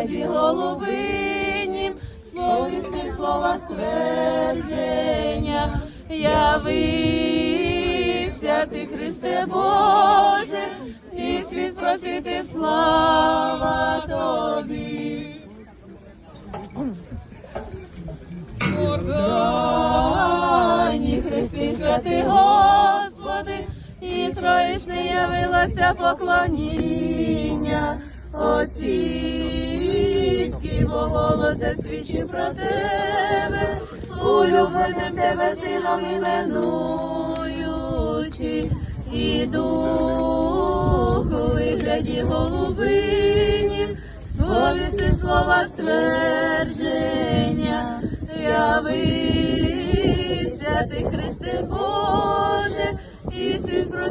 стеді голубинім, сповісти слова ствердження, явився ти, Христе Боже, і світ просвіти слава тобі. Органі Христі, святи, Господи, і троїшне явилося поклоніння. Отці бо голосе свідчив про тебе, улюбленим тебе сином іменуючи, і дух у вигляді голубині, совісти слова ствердження, явився ти, Христе Боже, і світ просвіт.